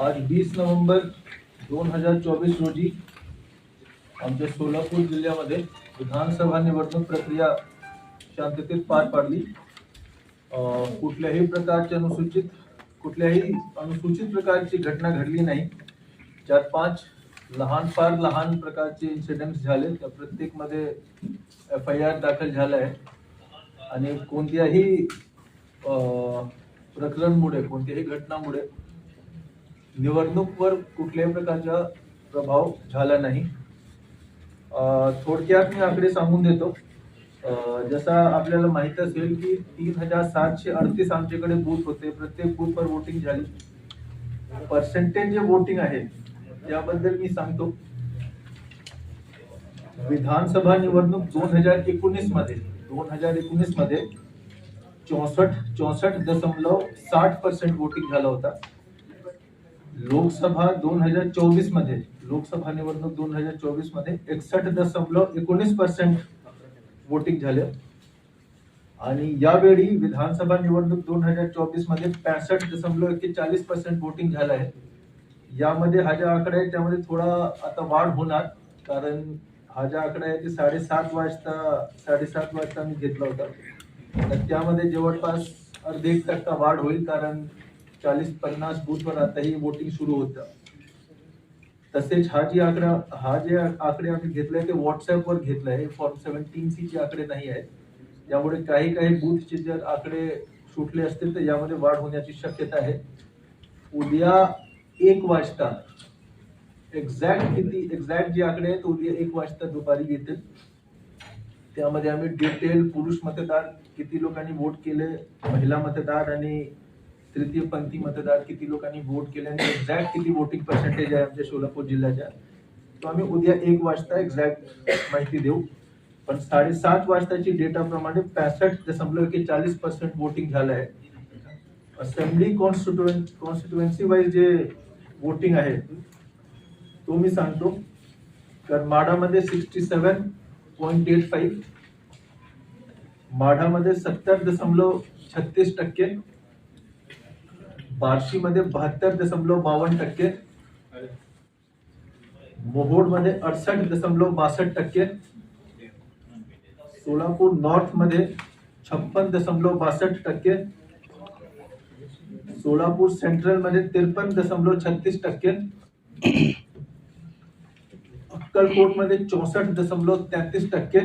आज वीस नोव्हेंबर दोन हजार चोवीस रोजी आमच्या सोलापूर जिल्ह्यामध्ये विधानसभा निवडणूक प्रक्रिया शांततेत पार पाडली. कुठल्याही प्रकारचे अनुसूचित कुठल्याही अनुसूचित प्रकारची घटना घडली नाही. चार पाच लहान फार लहान प्रकारचे इन्सिडेंट्स झाले. त्या प्रत्येकमध्ये एफ आय आर दाखल झाला आहे आणि कोणत्याही प्रकरणमुळे कोणत्याही घटनामुळे निवडणूकवर कुठल्याही प्रकारचा प्रभाव झाला नाही. थोडक्यात मी आकडे सांगून देतो. जसा आपल्याला माहीत असेल की तीन हजार सातशे अडतीस आमच्याकडे बूथ होते. प्रत्येक बूथवर वोटिंग झाली. पर्सेंटेज जे वोटिंग आहे त्याबद्दल मी सांगतो. विधानसभा निवडणूक दोन हजार एकोणीसमध्ये दोन हजार एकोणीसमध्ये चौसष्ट चौसष्ट दशमलव साठ पर्सेंट वोटिंग झाला होता. लोकसभा दोन हजार चोवीसमध्ये लोकसभा निवडणूक दोन हजार चोवीसमध्ये एकसष्ट दशमलव एकोणीस पर्सेंट वोटिंग झाले. आणि यावेळी विधानसभा निवडणूक दोन हजार चोवीसमध्ये पॅसष्ट दशमलव एक्केचाळीस पर्सेंट वोटिंग झालं आहे. यामध्ये हा ज्या आकडा आहे त्यामध्ये थोडा आता वाढ होणार कारण हा ज्या आकडा आहे ते साडेसात वाजता साडेसात वाजता मी घेतला होता. तर त्यामध्ये जवळपास अर्धे एक टक्का वाढ होईल कारण चाळीस पन्नास बूथवर आताही वोटिंग सुरू होतं. तसेच हा जी आकडा हा जे आकडे आम्ही घेतलाय ते व्हॉट्सअपवर घेतलाय फॉर्म सेव्हन्टीन सी चे आकडे नाही आहेत. त्यामुळे काही काही बूथचे जर आकडे सुटले असतील तर यामध्ये वाढ होण्याची शक्यता आहे. उद्या एक वाजता एक्झॅक्ट किती एक्झॅक्ट जे आकडे आहेत उद्या एक वाजता दुपारी येतील. त्यामध्ये आम्ही डिटेल पुरुष मतदार किती लोकांनी वोट केले महिला मतदार आणि तृतीय पंथी मतदार किती लोकांनी वोट केले आणि एक्झॅक्ट किती वोटिंग पर्सेंटेज आहे आमच्या सोलापूर जिल्ह्याच्या? तो आम्ही उद्या एक वाजता एक्झॅक्ट माहिती देऊ. पण साडेसात वाजताची डेटाप्रमाणे पॅसष्ट दशमलव एक्केचाळीस पर्सेंट वोटिंग झालं आहे. असेंब्ली कॉन्स्टिट्युएन कॉन्स्टिट्युएन्सी वाईज जे वोटिंग आहे तो मी सांगतो. तर माढामध्ये sixty seven point eight five माढामध्ये सत्तर दशमलव छत्तीस टक्के बार्शीमध्ये बहात्तर दशमलव बावन्न टक्के, मोहोडमध्ये अडसष्ट दशमलव बासष्ट टक्के, सोलापूर नॉर्थ मध्ये छप्पन दशमलव बासष्ट टक्के, सोलापूर सेंट्रल मध्ये त्रेपन्न दशमलव छत्तीस टक्के अक्कलकोट मध्ये चौसष्ट दशमलव तेहतीस टक्के,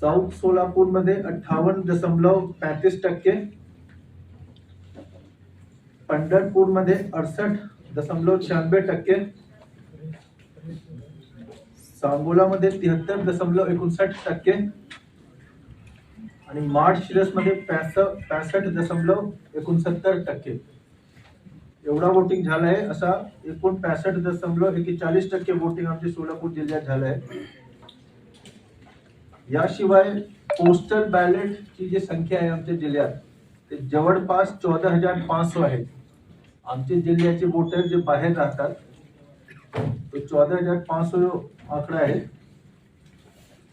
साऊथ सोलापूर मध्ये अठ्ठावन्न दशमलव पैंतीस टक्के पंढरपूरमध्ये अडसष्ट दशमलव शहाण्णव टक्के. सांगोलामध्ये तिहत्तर दशमलव एकोणसाठ टक्के. आणि मार्च शिरसमध्ये पॅसष्ट पॅसष्ट दशमलव एकोणसत्तर टक्के. एवढा वोटिंग झाला आहे असा एकूण पॅसष्ट दशमलव एकेचाळीस टक्के वोटिंग आमच्या सोलापूर जिल्ह्यात झालं आहे याशिवाय पोस्टल बॅलेटची जी संख्या आहे आमच्या जिल्ह्यात ते जवळपास चौदा हजार पाचशे आहे. आमच्या जिल्ह्याचे वोटर जे बाहेर राहतात तो चौदा हजार पाचशे आकडा आहे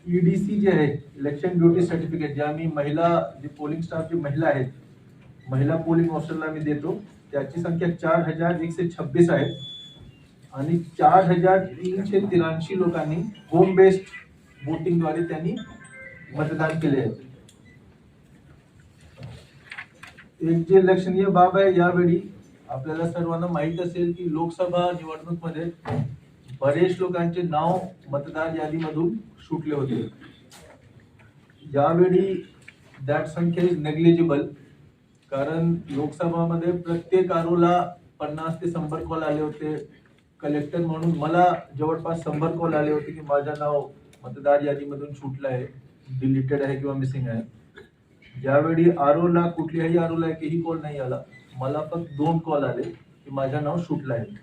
ईडीसी जे आहे इलेक्शन ड्युटी सर्टिफिकेट जे आम्ही महिला जे पोलिंग स्टाफ जे महिला आहेत महिला पोलिंग ऑफिसरला आम्ही देतो. त्याची संख्या चार हजार एकशे छब्बीस आहे. आणि चार हजार तीनशे त्र्याऐंशी लोकांनी होम बेस्ड वोटिंगद्वारे त्यांनी मतदान केले आहे. एक जे लक्षणीय बाब आहे यावेळी आपल्याला सर्वांना माहीत असेल की लोकसभा निवडणूकमध्ये बरेच लोकांचे नाव मतदार यादीमधून सुटले होते. यावेळी दॅट संख्या इज नेग्लिजिबल कारण लोकसभामध्ये प्रत्येक आरोला पन्नास ते शंभर कॉल आले होते. कलेक्टर म्हणून मला जवळपास शंभर कॉल आले होते की माझं नाव मतदार यादीमधून सुटलं आहे डिलीटेड आहे किंवा मिसिंग आहे. ज्यावेळी आरोला कुठल्याही आरोला एकही कॉल नाही आला. मला फक्त दोन कॉल आले की माझं नाव सुटलं आहे.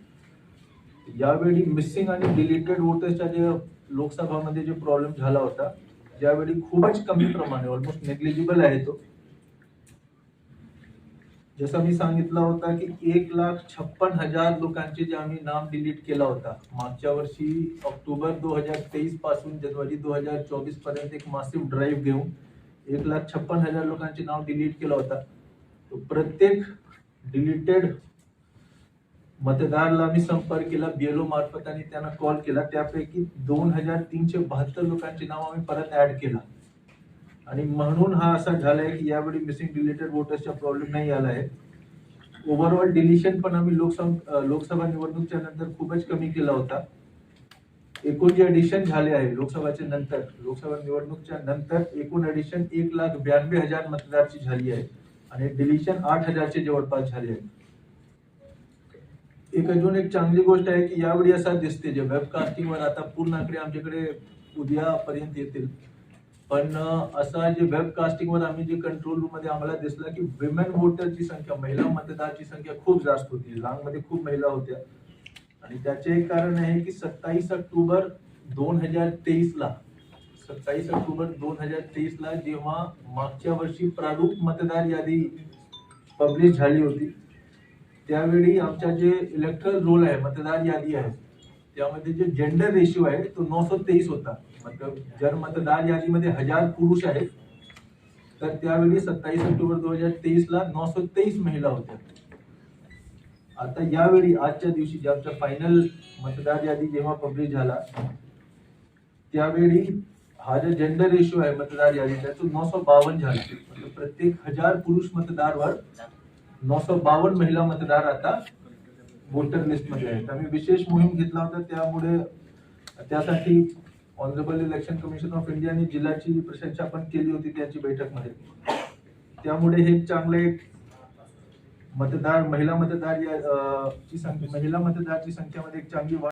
यावेळी मिसिंग आणि डिलीटेड वोटर्सच्या जे लोकसभामध्ये जे प्रॉब्लेम झाला होता ज्यावेळी खूपच कमी प्रमाणे ऑलमोस्ट नेग्लिजिबल आहे तो. जसं मी सांगितलं होता की एक लाख छप्पन हजार लोकांचे जे आम्ही नाम डिलीट केला होता मागच्या वर्षी ऑक्टोबर दो हजार तेवीसपासून जानेवारी दोन हजार चोवीसपर्यंत एक मासिव ड्राईव्ह घेऊन एक लाख छप्पन हजार लोकांचे नाव डिलीट केलं होता. तो प्रत्येक डिलिटेड मतदारला मी संपर्क केला बीएलओ मार्फत आणि त्यांना कॉल केला. त्यापैकी दोन हजार तीनशे बहात्तर लोकांचे नाव आम्ही परत ऍड केला. आणि म्हणून हा असा झालाय की यावेळी मिसिंग डिलिटेड वोटर्सचा प्रॉब्लेम नाही आला आहे. ओव्हरऑल डिलिशन पण आम्ही लोकसभा लोकसभा निवडणुकीच्या नंतर खूपच कमी केला होता. एकूण जे एडिशन झाले आहे लोकसभाच्या नंतर लोकसभा निवडणुकीच्या नंतर एकूण एडिशन एक लाख ब्याण्णवे हजार मतदारची झाली आहे. आणि डिलिशन आठ हजारचे जवळपास झाले आहे. एक अजून एक चांगली गोष्ट आहे की यावेळी असं दिसते जे वेबकास्टिंगवर आता पूर्ण आकडे आमच्याकडे उद्यापर्यंत येतील. पण असा जे वेबकास्टिंगवर आम्ही जे कंट्रोल रूममध्ये आम्हाला दिसलं की विमेन वोटरची संख्या महिला मतदारची संख्या खूप जास्त होती. मध्ये खूप महिला होत्या. आणि त्याचे एक कारण आहे की सत्तावीस ऑक्टोबर दोन हजार तेवीस ला सत्तावीस ऑक्टोबर दोन हजार तेवीस ला जेव्हा मागच्या वर्षी प्रारूप मतदार यादी पब्लिश झाली होती त्यावेळी आमच्या जे इलेक्ट्रल रोल आहे मतदार यादी आहे त्यामध्ये जे जेंडर रेशिओ आहे तो नऊशे तेवीस होता. मतलब जर मतदार यादीमध्ये हजार पुरुष आहेत तर त्यावेळी सत्तावीस ऑक्टोबर दोन हजार तेवीस ला नऊशे तेवीस महिला होत्या. आता यावेळी आजच्या दिवशी जे आमचा फायनल मतदार यादी जेव्हा पब्लिश झाला त्यावेळी हा जो जेंडर रेशिओ आहे मतदार यादीचा तो सौ बावन्न झाला. म्हणजे प्रत्येक हजार पुरुष मतदारवर नऊशे बावन्न महिला मतदार आता वोटर लिस्टमध्ये आहेत. आम्ही विशेष मोहीम घेतला होता त्यामुळे त्यासाठी ऑनरेबल इलेक्शन कमिशन ऑफ इंडियाने जिल्ह्याची प्रशंसा पण केली होती त्याची बैठकमध्ये. त्यामुळे हे चांगले एक मतदार महिला मतदार या ची संख्या महिला मतदारची संख्यामध्ये एक चांगली वाढ